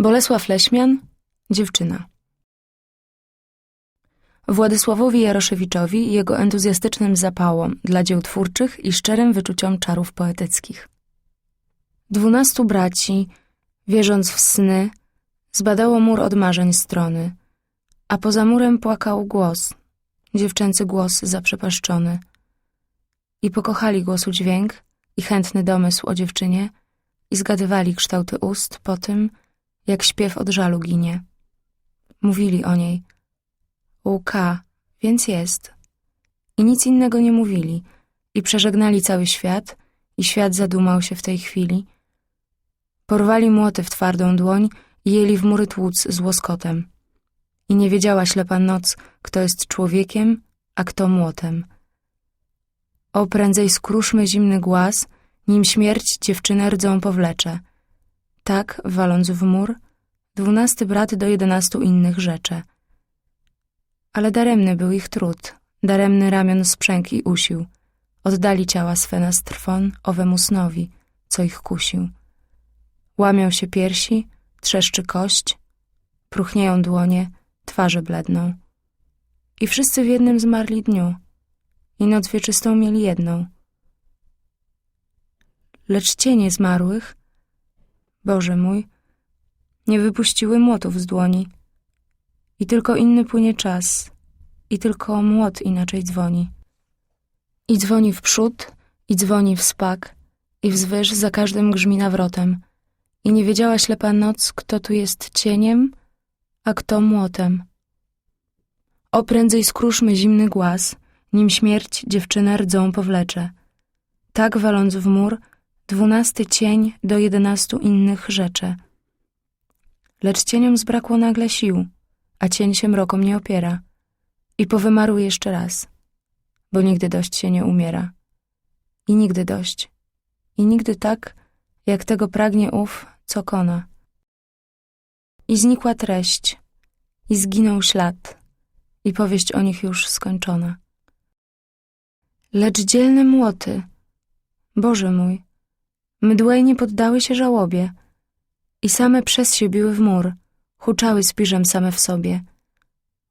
Bolesław Leśmian, dziewczyna. Władysławowi Jaroszewiczowi i jego entuzjastycznym zapałom dla dzieł twórczych i szczerym wyczuciom czarów poetyckich. Dwunastu braci, wierząc w sny, zbadało mur od marzeń strony, a poza murem płakał głos, dziewczęcy głos zaprzepaszczony. I pokochali głosu dźwięk i chętny domysł o dziewczynie i zgadywali kształty ust po tym, jak śpiew od żalu ginie. Mówili o niej. Łka, więc jest. I nic innego nie mówili i przeżegnali cały świat i świat zadumał się w tej chwili. Porwali młoty w twardą dłoń i jeli w mury tłuc z łoskotem. I nie wiedziała ślepa noc, kto jest człowiekiem, a kto młotem. O, prędzej skruszmy zimny głaz, nim śmierć dziewczynę rdzą powlecze. Tak, waląc w mur, dwunasty brat do jedenastu innych rzecze. Ale daremny był ich trud, daremny ramion sprzęg i usił. Oddali ciała swe na strwon owemu snowi, co ich kusił. Łamią się piersi, trzeszczy kość, próchnieją dłonie, twarze bledną. I wszyscy w jednym zmarli dniu, i noc wieczystą mieli jedną. Lecz cienie zmarłych, Boże mój, nie wypuściły młotów z dłoni. I tylko inny płynie czas, i tylko młot inaczej dzwoni. I dzwoni w przód, i dzwoni w spak, i wzwyż za każdym grzmi nawrotem. I nie wiedziała ślepa noc, kto tu jest cieniem, a kto młotem. O prędzej skruszmy zimny głaz, nim śmierć dziewczynę rdzą powlecze. Tak waląc w mur, dwunasty cień do jedenastu innych rzecze. Lecz cieniom zbrakło nagle sił, a cień się mrokom nie opiera. I powymarł jeszcze raz, bo nigdy dość się nie umiera. I nigdy dość. I nigdy tak, jak tego pragnie ów, co kona. I znikła treść, i zginął ślad, i powieść o nich już skończona. Lecz dzielne młoty, Boże mój, mdłe nie poddały się żałobie i same przez się biły w mur, huczały spiżem same w sobie.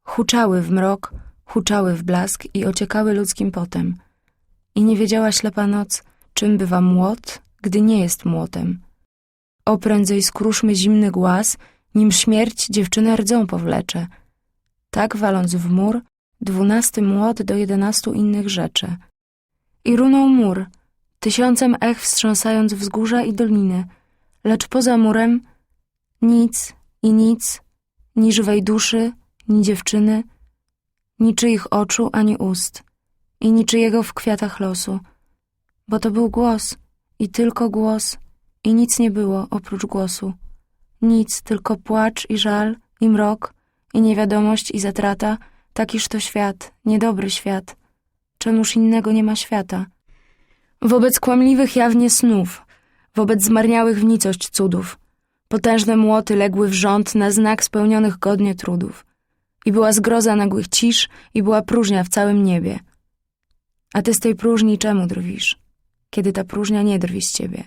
Huczały w mrok, huczały w blask i ociekały ludzkim potem. I nie wiedziała ślepa noc, czym bywa młot, gdy nie jest młotem. O prędzej skruszmy zimny głaz, nim śmierć dziewczynę rdzą powlecze. Tak waląc w mur, dwunasty młot do jedenastu innych rzeczy. I runął mur, tysiącem ech wstrząsając wzgórza i doliny, lecz poza murem nic i nic, ni żywej duszy, ni dziewczyny, niczyich oczu ani ust i niczyjego w kwiatach losu, bo to był głos i tylko głos i nic nie było oprócz głosu. Nic, tylko płacz i żal i mrok i niewiadomość i zatrata, takiż to świat, niedobry świat. Czemuż innego nie ma świata? Wobec kłamliwych jawnie snów, wobec zmarniałych w nicość cudów, potężne młoty legły w rząd na znak spełnionych godnie trudów. I była zgroza nagłych cisz, i była próżnia w całym niebie. A ty z tej próżni czemu drwisz, kiedy ta próżnia nie drwi z ciebie?